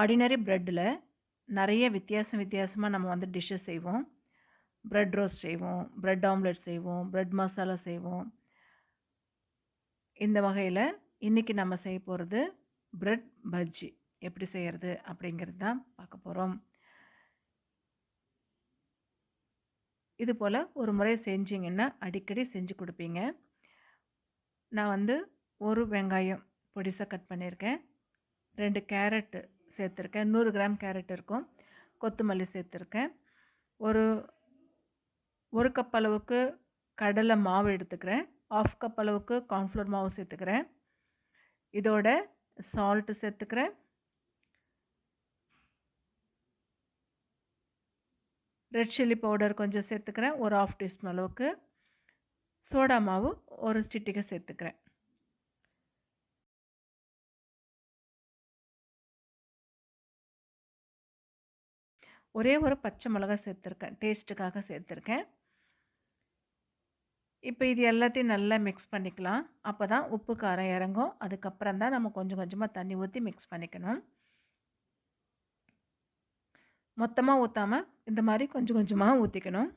Ordinary ப்ரெட்டில் நிறைய வித்தியாசம் வித்தியாசமாக நம்ம வந்து டிஷ்ஷஸ் செய்வோம். ப்ரெட் ரோஸ்ட் செய்வோம் ப்ரெட் ஆம்லெட் செய்வோம் ப்ரெட் மசாலா செய்வோம். இந்த வகையில் இன்றைக்கி நம்ம செய்ய போகிறது ப்ரெட் பஜ்ஜி எப்படி செய்கிறது அப்படிங்கிறது தான் பார்க்க போகிறோம் இது போல் ஒரு முறை செஞ்சிங்கன்னா அடிக்கடி செஞ்சு கொடுப்பீங்க. நான் வந்து ஒரு வெங்காயம் பொடிசாக கட் பண்ணியிருக்கேன். ரெண்டு கேரட்டு சேர்த்துருக்கேன். நூறு கிராம் கேரட் இருக்கும். கொத்தமல்லி சேர்த்துருக்கேன். ஒரு ஒரு கப் அளவுக்கு கடலை மாவு எடுத்துக்கிறேன். ஆஃப் கப் அளவுக்கு கார்ன்ஃப்ளவர் மாவு சேர்த்துக்கிறேன். இதோட சால்ட்டு சேர்த்துக்கிறேன். ரெட் சில்லி பவுடர் கொஞ்சம் சேர்த்துக்கிறேன். ஒரு ஆஃப் டீஸ்பூன் அளவுக்கு. சோடா மாவு ஒரு சிட்டிகை சேர்த்துக்கிறேன். ஒரே ஒரு பச்சை மிளகா சேர்த்துருக்கேன் டேஸ்ட்டுக்காக சேர்த்துருக்கேன். இப்போ இது எல்லாத்தையும் நல்லா மிக்ஸ் பண்ணிக்கலாம். அப்போ தான் உப்பு காரம் இறங்கும். அதுக்கப்புறம் தான் நம்ம கொஞ்சம் கொஞ்சமாக தண்ணி ஊற்றி மிக்ஸ் பண்ணிக்கணும். மொத்தமாக ஊற்றாமல் இந்த மாதிரி கொஞ்சம் கொஞ்சமாக ஊற்றிக்கணும்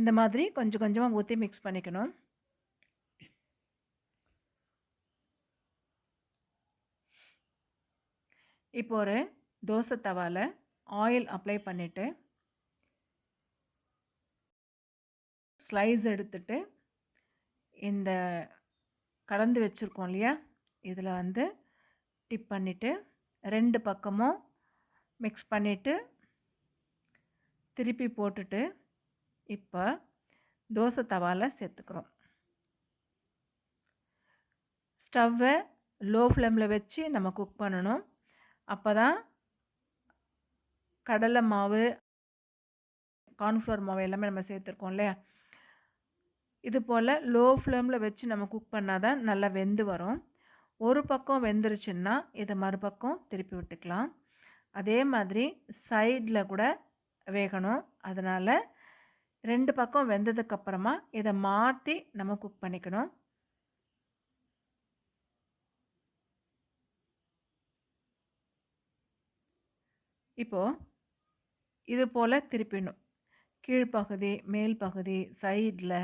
இந்த மாதிரி கொஞ்சம் கொஞ்சமாக ஊற்றி மிக்ஸ் பண்ணிக்கணும். இப்போ ஒரு தோசை தவாவில் ஆயில் அப்ளை பண்ணிவிட்டு ஸ்லைஸ் எடுத்துட்டு இந்த கலந்து வச்சுருக்கோம் இல்லையா? இதில் வந்து டிப் பண்ணிவிட்டு ரெண்டு பக்கமும் மிக்ஸ் பண்ணிவிட்டு திருப்பி போட்டுட்டு இப்போ தோசை தவாவில் சேர்த்துக்கிறோம். ஸ்டவ்வை லோ ஃப்ளேமில் வச்சு நம்ம குக் பண்ணணும். அப்போ தான் கடலை மாவு கார்ன்ஃப்ளவர் மாவு எல்லாமே நம்ம சேர்த்துருக்கோம் இல்லையா? இது போல் லோ ஃப்ளேமில் வச்சு நம்ம குக் பண்ணால் தான் நல்லா வெந்து வரும். ஒரு பக்கம் வெந்துருச்சுன்னா இதை மறுபக்கம் திருப்பி விட்டுக்கலாம். அதே மாதிரி சைடில் கூட வேகணும். அதனால் ரெண்டு பக்கம் வெந்ததுக்கப்புறமா இதை மாற்றி நம்ம குக் பண்ணிக்கணும். இப்போது இது போல் திருப்பிடணும். கீழ்ப்பகுதி மேல் பகுதி சைடில்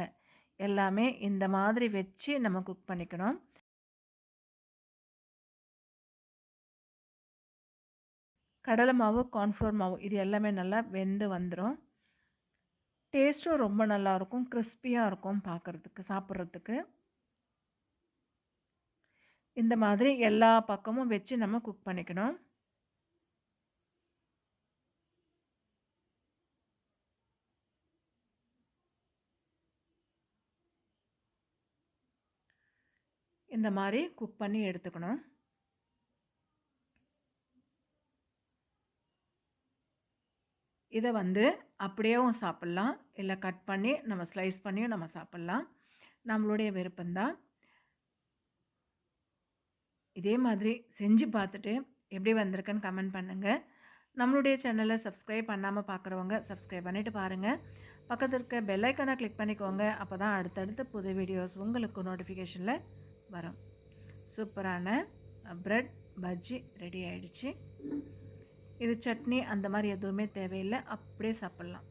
எல்லாமே இந்த மாதிரி வச்சு நம்ம குக் பண்ணிக்கணும். கடலை மாவு கார்ன்ஃப்ளவர் மாவு இது எல்லாமே நல்லா வெந்து வந்துடும் டேஸ்ட்டும் ரொம்ப நல்லாயிருக்கும் கிறிஸ்பியாக இருக்கும் பார்க்குறதுக்கு சாப்பிட்றதுக்கு. இந்த மாதிரி எல்லா பக்கமும் வச்சு நம்ம குக் பண்ணிக்கணும். இந்த மாதிரி குக் பண்ணி எடுத்துக்கணும். இதை வந்து அப்படியேவும் சாப்பிட்லாம். இல்லை கட் பண்ணி நம்ம ஸ்லைஸ் பண்ணியும் நம்ம சாப்பிட்லாம். நம்மளுடைய விருப்பம்தான் இதே மாதிரி செஞ்சு பார்த்துட்டு எப்படி வந்திருக்குன்னு கமெண்ட் பண்ணுங்கள் நம்மளுடைய சேனலை சப்ஸ்கிரைப் பண்ணாமல் பார்க்குறவங்க சப்ஸ்கிரைப் பண்ணிவிட்டு பாருங்கள் பக்கத்தில் இருக்க பெல்லைக்கனை கிளிக் பண்ணிக்கோங்க. அப்போ தான் அடுத்தடுத்த புது வீடியோஸ் உங்களுக்கு நோட்டிஃபிகேஷனில் வரும். சூப்பரான ப்ரெட் பஜ்ஜி ரெடி ஆகிடுச்சு இது சட்னி அந்த மாதிரி எதுவுமே தேவையில்லை. அப்படியே சாப்பிட்லாம்.